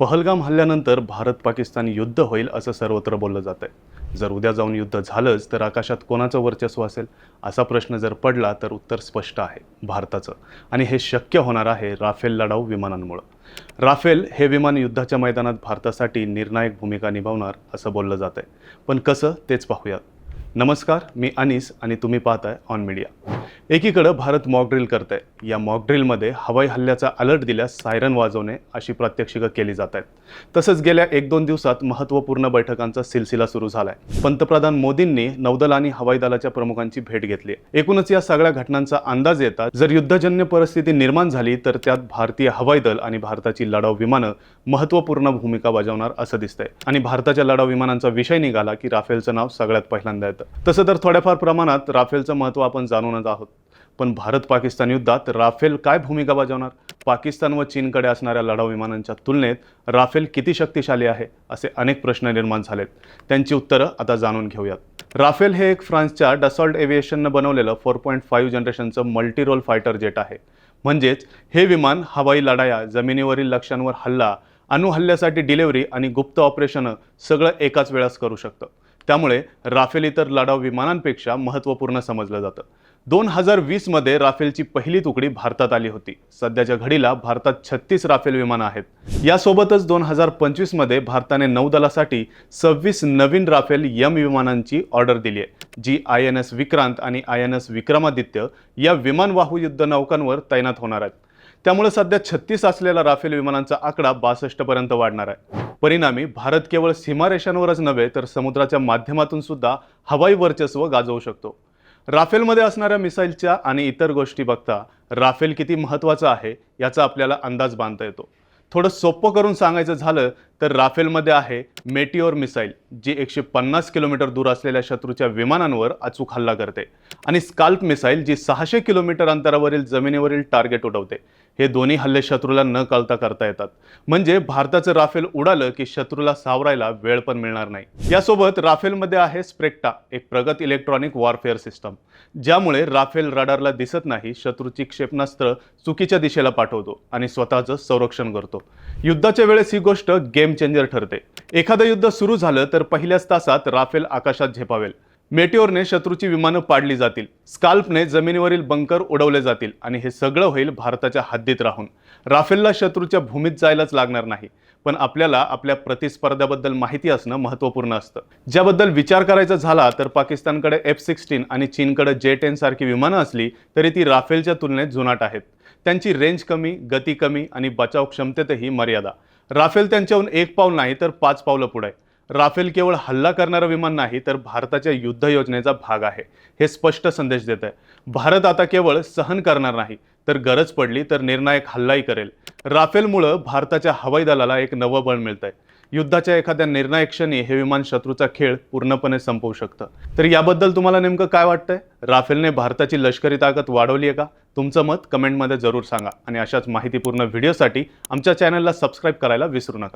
पहलगाम हल्ल्यानंतर भारत पाकिस्तान युद्ध होईल असं सर्वत्र बोललं जात आहे जर उद्या जाऊन युद्ध झालंच तर आकाशात कोणाचं वर्चस्व असेल? असा प्रश्न जर पडला तर उत्तर स्पष्ट आहे भारताचं. आणि हे शक्य होणार आहे राफेल लढाऊ विमानांमुळं. राफेल हे विमान युद्धाच्या मैदानात भारतासाठी निर्णायक भूमिका निभावणार असं बोललं जात आहे पण कसं तेच पाहूयात. नमस्कार मी अनिस आणि तुम्ही पाहताय ऑन मीडिया एकीकडं भारत मॉक ड्रिल करत आहे या मॉकड्रिलमध्ये हवाई हल्ल्याचा अलर्ट दिल्यास सायरन वाजवणे अशी प्रात्यक्षिकं केली जात आहेत. तसंच गेल्या एक दोन दिवसात महत्त्वपूर्ण बैठकांचा सिलसिला सुरू झाला आहे पंतप्रधान मोदींनी नौदल आणि हवाई दलाच्या प्रमुखांची भेट घेतली एकूणच या सगळ्या घटनांचा अंदाज येतात जर युद्धजन्य परिस्थिती निर्माण झाली तर त्यात भारतीय हवाई दल आणि भारताची लढाऊ विमानं महत्त्वपूर्ण भूमिका बजावणार असं दिसतंय. आणि भारताच्या लढाऊ विमानांचा विषय निघाला की राफेलचं नाव सगळ्यात पहिल्यांदा येतं. तसं तर थोड्याफार प्रमाणात राफेलचं महत्त्व आपण जाणूनच आहोत. पण भारत पाकिस्तान युद्धात राफेल काय भूमिका बजावणार? पाकिस्तान व चीनकडे असणाऱ्या लढाऊ विमानांच्या तुलनेत राफेल किती शक्तिशाली आहे असे अनेक प्रश्न निर्माण झालेत. त्यांची उत्तरं आता जाणून घेऊयात. राफेल हे एक फ्रान्सच्या डसॉल्ट एव्हिएशननं बनवलेलं फोर पॉईंट फाईव्ह जनरेशनचं मल्टी रोल फायटर जेट आहे. म्हणजेच हे विमान हवाई लढाया जमिनीवरील लक्ष्यांवर हल्ला अणुहल्ल्यासाठी डिलेवरी आणि गुप्त ऑपरेशनं सगळं एकाच वेळास करू शकतं. त्यामुळे राफेल इतर लढाऊ विमानांपेक्षा महत्त्वपूर्ण समजलं जातं. दोन हजार वीसमध्ये राफेलची पहिली तुकडी भारतात आली होती. सध्याच्या घडीला भारतात छत्तीस राफेल विमानं आहेत. यासोबतच दोन हजार पंचवीसमध्ये भारताने नौदलासाठी सव्वीस नवीन राफेल यम विमानांची ऑर्डर दिली आहे जी आय एन एस विक्रांत आणि आय एन एस विक्रमादित्य या विमानवाहू युद्ध नौकांवर तैनात होणार आहेत. त्यामुळे सध्या छत्तीस असलेला राफेल विमानांचा आकडा बासष्टपर्यंत वाढणार आहे. परिणामी भारत केवळ सीमारेषांवरच नव्हे तर समुद्राच्या माध्यमातून सुद्धा हवाई वर्चस्व गाजवू शकतो. राफेलमध्ये असणाऱ्या मिसाईलच्या आणि इतर गोष्टी बघता राफेल किती महत्त्वाचं आहे याचा आपल्याला अंदाज बांधता येतो. थोडं सोपं करून सांगायचं झालं तर राफेलमध्ये आहे मेटिओर मिसाईल जी एकशे पन्नास किलोमीटर दूर असलेल्या शत्रूच्या विमानांवर अचूक हल्ला करते. आणि स्काल्प मिसाईल जी सहाशे किलोमीटर अंतरावरील जमिनीवरील टार्गेट उडवते. हे दोन्ही हल्ले शत्रूला न कळता करता येतात. म्हणजे भारताचं राफेल उडालं की शत्रूला सावरायला वेळ पण मिळणार नाही. यासोबत राफेलमध्ये आहे स्प्रेक्टा एक प्रगत इलेक्ट्रॉनिक वॉरफेअर सिस्टम ज्यामुळे राफेल रडारला दिसत नाही शत्रूची क्षेपणास्त्र चुकीच्या दिशेला पाठवतो आणि स्वतःचं संरक्षण करतो. युद्धाच्या वेळेस ही गोष्ट गेम चेंजर ठरते. एखादं युद्ध सुरू झालं तर पहिल्याच तासात राफेल आकाशात झेपावेल. मेटिओरने शत्रूची विमानं पाडली जातील. स्काल्पने जमिनीवरील बंकर उडवले जातील आणि हे सगळं होईल भारताच्या हद्दीत राहून. राफेलला शत्रूच्या भूमीत जायलाच लागणार नाही. पण आपल्याला आपल्या प्रतिस्पर्ध्याबद्दल माहिती असणं महत्त्वपूर्ण असतं. ज्याबद्दल विचार करायचा झाला तर पाकिस्तानकडे एफ सिक्स्टीन आणि चीनकडे जे टेन सारखी विमानं असली तरी ती राफेलच्या तुलनेत जुनाट आहेत. त्यांची रेंज कमी गती कमी आणि बचाव क्षमतेतही मर्यादा. राफेल त्यांच्याहून एक पाऊल नाही तर पाच पावलं पुढे. आहे. राफेल केवळ हल्ला करणारं विमान नाही तर भारताच्या युद्ध योजनेचा भाग आहे. हे स्पष्ट संदेश देत आहे. भारत आता केवळ सहन करणार नाही तर गरज पडली तर निर्णायक हल्लाही करेल. राफेलमुळं भारताच्या हवाई दलाला एक नवं बळ मिळतंय. युद्धाच्या एखाद्या निर्णायक क्षणी हे विमान शत्रूचा खेळ पूर्णपणे संपवू शकतं. तर याबद्दल तुम्हाला नेमकं काय वाटतंय? राफेलने भारताची लष्करी ताकद वाढवली आहे का? तुमचं मत कमेंटमध्ये जरूर सांगा आणि अशाच माहितीपूर्ण व्हिडिओसाठी आमच्या चॅनलला सबस्क्राईब करायला विसरू नका.